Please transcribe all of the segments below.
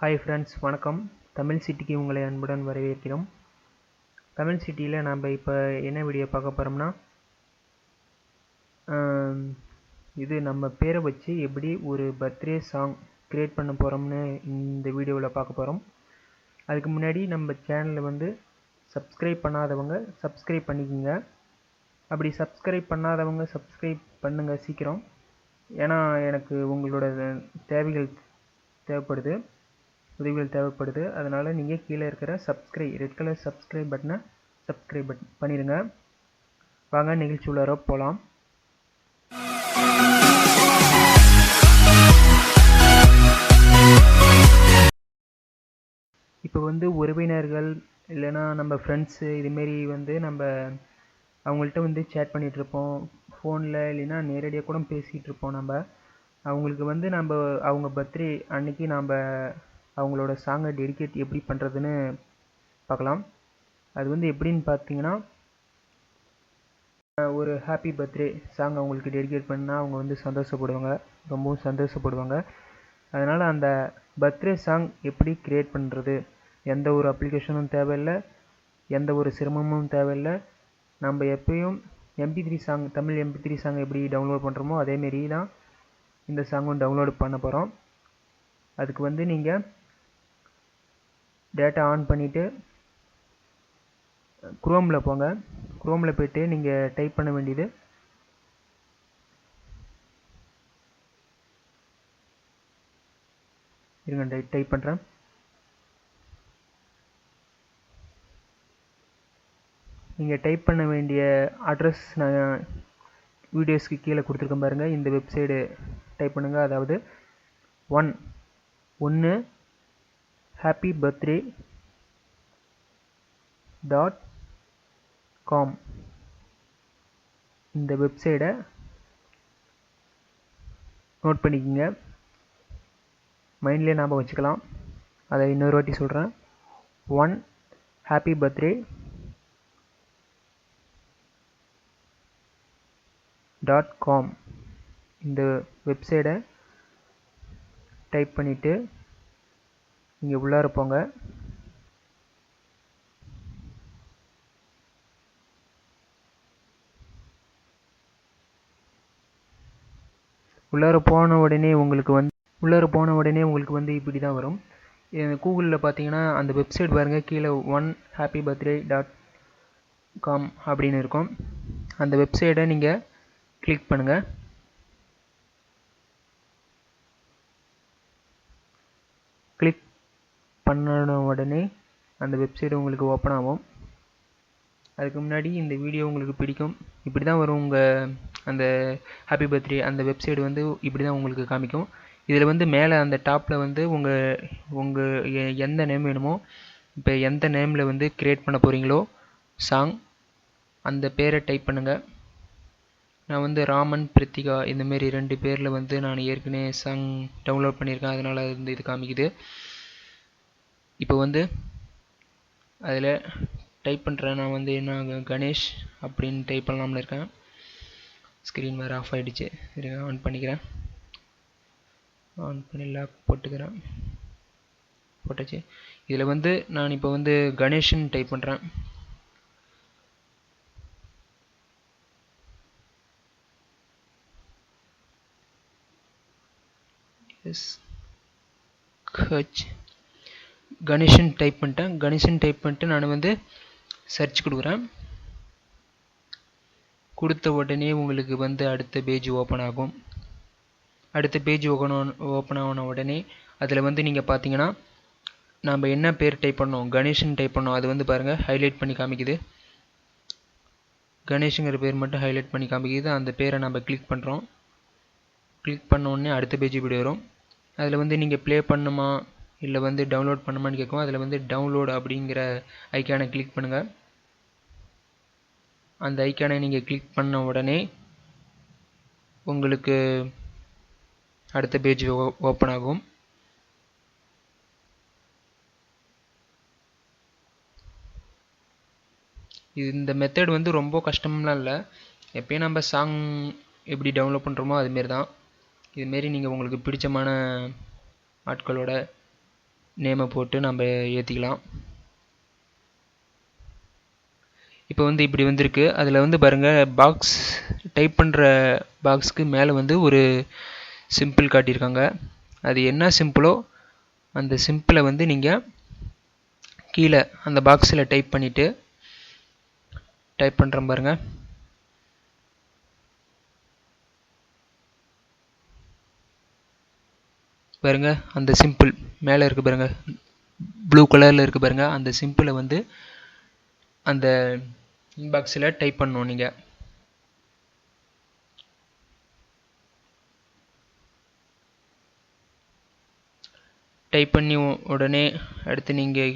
Hi friends வணக்கம். தமிழ் சிட்டிக்கு உங்களை அன்புடன் வரவேற்கிறோம். தமிழ் சிட்டியில் நம்ம இப்போ என்ன வீடியோ பார்க்க போகிறோம்னா இது நம்ம பேரை வச்சு எப்படி ஒரு பர்த்டே சாங் க்ரியேட் பண்ண போகிறோம்னு இந்த வீடியோவில் பார்க்க போகிறோம் அதுக்கு முன்னாடி நம்ம சேனலில் வந்து சப்ஸ்கிரைப் பண்ணாதவங்க சப்ஸ்கிரைப் பண்ணிக்கோங்க. அப்படி சப்ஸ்கிரைப் பண்ணாதவங்க சப்ஸ்கிரைப் பண்ணுங்கள் சீக்கிரம். ஏன்னா எனக்கு உங்களோட தேவைகள் தேவைப்படுது. உதவிகள் தேவைப்படுது. அதனால் நீங்கள் கீழே இருக்கிற சப்ஸ்கிரைப் ரெட் கலர் சப்ஸ்கிரைப் பட்டனை சப்ஸ்கிரைப் பட் பண்ணிடுங்க வாங்க நிகழ்ச்சி உள்ளார போகலாம் இப்போ வந்து உறவினர்கள் இல்லைன்னா நம்ம ஃப்ரெண்ட்ஸு இதுமாரி வந்து நம்ம அவங்கள்ட்ட வந்து சேட் பண்ணிகிட்ருப்போம் ஃபோனில் இல்லைன்னா நேரடியாக கூட பேசிகிட்டு இருப்போம் நம்ம. அவங்களுக்கு வந்து நம்ம அவங்க பர்த்டே அன்னைக்கு நம்ம அவங்களோட சாங்கை டெடிகேட் எப்படி பண்ணுறதுன்னு பார்க்கலாம். அது வந்து எப்படின்னு பார்த்தீங்கன்னா ஒரு ஹாப்பி பர்த்டே சாங் அவங்களுக்கு டெடிகேட் பண்ணால் அவங்க வந்து சந்தோஷப்படுவாங்க. ரொம்பவும் சந்தோஷப்படுவாங்க. அதனால் அந்த பர்த்டே சாங் எப்படி க்ரியேட் பண்ணுறது எந்த ஒரு அப்ளிகேஷனும் தேவையில்லை எந்த ஒரு சிரமமும் தேவையில்லை. நம்ம எப்பயும் MP three song Tamil MP three song எப்படி டவுன்லோட் பண்ணுறோமோ அதேமாரி தான் இந்த சாங்கும் டவுன்லோடு பண்ண போகிறோம் அதுக்கு வந்து நீங்கள் டேட்டா ஆன் பண்ணிவிட்டு குரோமில் போங்க. குரோமில் போய்ட்டு நீங்கள் டைப் பண்ண வேண்டியது. இருங்க டை டைப் பண்ணுறேன் நீங்கள் டைப் பண்ண வேண்டிய அட்ரஸ் நான் வீடியோஸ்க்கு கீழே கொடுத்துருக்கேன் பாருங்கள் இந்த வெப்சைடு டைப் பண்ணுங்கள் அதாவது ஒன் ஒன்று ஹாப்பி பர்த்டே டாட் காம் இந்த வெப்சைடை நோட் பண்ணிக்கோங்க. மைண்ட்லேயே ஞாபகம் வச்சுக்கலாம். அதை இன்னொரு வாட்டி சொல்கிறேன் one happy birthday dot com இந்த வெப்சைடை டைப் பண்ணிவிட்டு நீங்கள் உள்ளார போங்க. உள்ளார போன உடனே உங்களுக்கு வந்து உள்ளார போன உடனே உங்களுக்கு வந்து இப்படி தான் வரும் கூகுளில் பார்த்தீங்கன்னா அந்த வெப்சைட் பாருங்கள் கீழே one happy birthday dot com அப்படின்னு இருக்கும். அந்த வெப்சைட்டை நீங்கள் கிளிக் பண்ணுங்கள் கிளிக் பண்ண உடனே அந்த வெப்சைட் உங்களுக்கு ஓப்பன் ஆகும். அதுக்கு முன்னாடி இந்த வீடியோ உங்களுக்கு பிடிக்கும். இப்படி தான் வரும் உங்கள் அந்த ஹாப்பி பர்த்டே அந்த வெப்சைட் வந்து இப்படி தான் உங்களுக்கு காமிக்கும். இதில் வந்து மேலே அந்த டாப்பில் வந்து உங்கள் உங்கள் எந்த நேம் வேணுமோ இப்போ எந்த நேமில் வந்து க்ரியேட் பண்ண போகிறீங்களோ சாங் அந்த பேரை டைப் பண்ணுங்கள் நான் வந்து ராமன் பிரித்திகா இந்தமாரி ரெண்டு பேரில் வந்து நான் ஏற்கனவே சாங் டவுன்லோட் பண்ணியிருக்கேன். அதனால் வந்து இது காமிக்குது. இப்போ வந்து அதில் டைப் பண்ணுறேன் நான் வந்து என்ன கணேஷ் அப்படின்னு டைப் பண்ணலாம்னு இருக்கேன். ஸ்க்ரீன் வேறு ஆஃப் ஆகிடுச்சு சரி ஆன் பண்ணிக்கிறேன். ஆன் பண்ணி லாக் போட்டுக்கிறேன். போட்டாச்சு. இதில் வந்து நான் இப்போ வந்து கணேஷன் டைப் பண்ணுறேன் எஸ் ஹச் கணேஷன் டைப் பண்ணிட்டேன். கணேஷன் டைப் பண்ணிட்டு நான் வந்து சர்ச் கொடுக்குறேன். கொடுத்த உடனே உங்களுக்கு வந்து அடுத்த பேஜ் ஓப்பன் ஆகும். அடுத்த பேஜ் ஓப்பன் ஓப்பன் ஆன உடனே அதில் வந்து நீங்கள் பார்த்தீங்கன்னா நம்ம என்ன பேர் டைப் பண்ணோம் கணேஷன் டைப் பண்ணோம் அது வந்து பாருங்கள் ஹைலைட் பண்ணி காமிக்குது. கணேஷுங்கிற பேர் மட்டும் ஹைலைட் பண்ணி காமிக்குது. அந்த பேரை நம்ம கிளிக் பண்ணுறோம் கிளிக் பண்ண உடனே அடுத்த பேஜ் இப்படி வரும். அதில் வந்து நீங்கள் ப்ளே பண்ணுமா இல்லை வந்து டவுன்லோட் பண்ணுமான்னு கேட்கும் அதில் வந்து டவுன்லோட் அப்படிங்கிற ஐக்கானை கிளிக் பண்ணுங்கள் அந்த ஐக்கானை நீங்கள் கிளிக் பண்ண உடனே உங்களுக்கு அடுத்த பேஜ் ஓப்பன் ஆகும். இது இந்த மெத்தட் வந்து ரொம்ப கஷ்டம்லாம் இல்லை. எப்பயும் நம்ம சாங் எப்படி டவுன்லோட் பண்ணுறோமோ அதுமாரி தான் இதுமாரி நீங்கள் உங்களுக்கு பிடிச்சமான ஆட்களோட நேமை போட்டு நம்ம ஏற்றிக்கலாம் இப்போ வந்து இப்படி வந்திருக்கு. அதில் வந்து பாருங்கள் பாக்ஸ் டைப் பண்ணுற பாக்ஸ்க்கு மேலே வந்து ஒரு சிம்பிள் காட்டியிருக்காங்க. அது என்ன சிம்பிளோ அந்த சிம்பிளை வந்து நீங்கள் கீழே அந்த பாக்ஸில் டைப் பண்ணிவிட்டு டைப் பண்ணுறேன் பாருங்கள் பாருங்க அந்த சிம்பிள் மேலே இருக்குது பாருங்க ப்ளூ கலரில் இருக்குது பாருங்க அந்த சிம்பிளை வந்து அந்த இன்பாக்ஸில் டைப் பண்ணணும் நீங்கள் டைப் பண்ணி உடனே அடுத்து நீங்கள்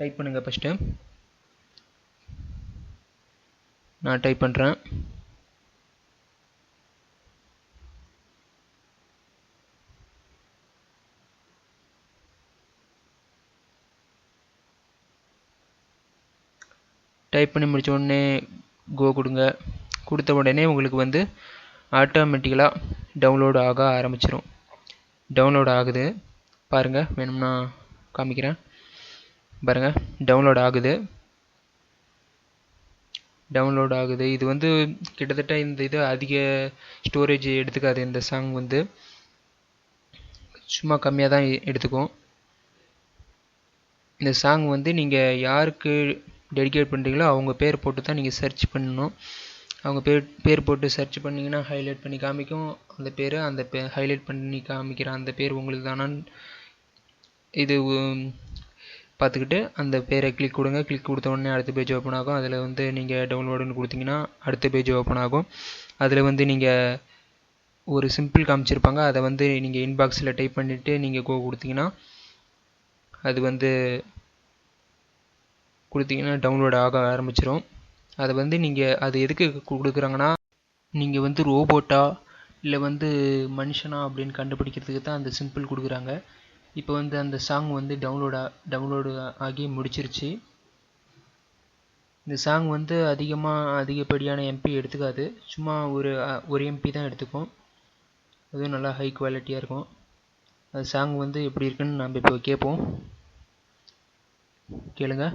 டைப் பண்ணுங்கள் ஃபஸ்ட்டு நான் டைப் பண்ணுறேன் டைப் பண்ணி முடித்த உடனே கோ கொடுங்க. கொடுத்த உடனே உங்களுக்கு வந்து ஆட்டோமேட்டிக்கலாக டவுன்லோடு ஆக ஆரம்பிச்சிடும் டவுன்லோட் ஆகுது. பாருங்கள் வேணும்னா காமிக்கிறேன். பாருங்கள் டவுன்லோட் ஆகுது. டவுன்லோட் ஆகுது. இது வந்து கிட்டத்தட்ட இந்த இது அதிக ஸ்டோரேஜ் எடுத்துக்காது இந்த சாங் வந்து சும்மா கம்மியாக தான் எடுத்துக்கும். இந்த சாங் வந்து நீங்கள் யாருக்கு டெடிகேட் பண்ணுறீங்களோ அவங்க பேர் போட்டு தான் நீங்கள் சர்ச் பண்ணணும். அவங்க பேர் பேர் போட்டு சர்ச் பண்ணிங்கன்னா ஹைலைட் பண்ணி காமிக்கும். அந்த பேர் அந்த பே ஹைலைட் பண்ணி காமிக்கிற அந்த பேர் உங்களுக்கு தானான்னு இது பார்த்துக்கிட்டு அந்த பேரை கிளிக் கொடுங்க. கிளிக் கொடுத்த உடனே அடுத்த பேஜ் ஓப்பன் ஆகும். அதில் வந்து நீங்கள் டவுன்லோடுன்னு கொடுத்தீங்கன்னா அடுத்த பேஜ் ஓப்பன் ஆகும். அதில் வந்து நீங்கள் ஒரு சிம்பிள் காமிச்சிருப்பாங்க. அதை வந்து நீங்கள் இன்பாக்ஸில் டைப் பண்ணிவிட்டு நீங்கள் கோ கொடுத்தீங்கன்னா அது வந்து கொடுத்தீங்கன்னா டவுன்லோட் ஆக ஆரம்பிச்சிடும் அதை வந்து நீங்கள் அது எதுக்கு கொடுக்குறாங்கன்னா நீங்கள் வந்து ரோபோட்டா இல்லை வந்து மனுஷனா அப்படின்னு கண்டுபிடிக்கிறதுக்கு தான் அந்த சிம்பிள் கொடுக்குறாங்க. இப்போ வந்து அந்த சாங் வந்து டவுன்லோட் டவுன்லோடு ஆகி முடிச்சிருச்சு. இந்த சாங் வந்து அதிகமாக அதிகப்படியான எம்பி எடுத்துக்காது. சும்மா ஒரு ஒரு எம்பி தான் எடுத்துக்கும் அதுவும் நல்லா ஹை குவாலிட்டியாக இருக்கும். அந்த சாங் வந்து எப்படி இருக்குன்னு நம்ம இப்போ கேட்போம். கேளுங்கள்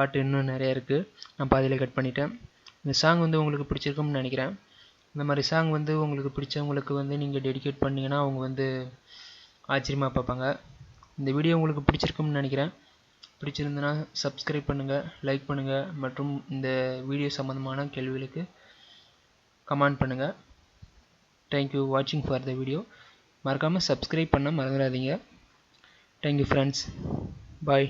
பாட்டு இன்னும் நிறைய இருக்குது நான் பாதியில் கட் பண்ணிட்டேன். இந்த சாங் வந்து உங்களுக்கு பிடிச்சிருக்கும்னு நினைக்கிறேன். இந்த மாதிரி சாங் வந்து உங்களுக்கு பிடிச்சவங்களுக்கு வந்து நீங்கள் டெடிகேட் பண்ணிங்கன்னா அவங்க வந்து ஆச்சரியமாக பார்ப்பாங்க. இந்த வீடியோ உங்களுக்கு பிடிச்சிருக்கும்னு நினைக்கிறேன். பிடிச்சிருந்தனா சப்ஸ்கிரைப் பண்ணுங்கள் லைக் பண்ணுங்கள் மற்றும் இந்த வீடியோ சம்மந்தமான கேள்விகளுக்கு கமெண்ட் பண்ணுங்கள் தேங்க்யூ வாட்சிங் ஃபார் த வீடியோ மறக்காமல் சப்ஸ்கிரைப் பண்ண மறந்துடாதீங்க. Thank you friends bye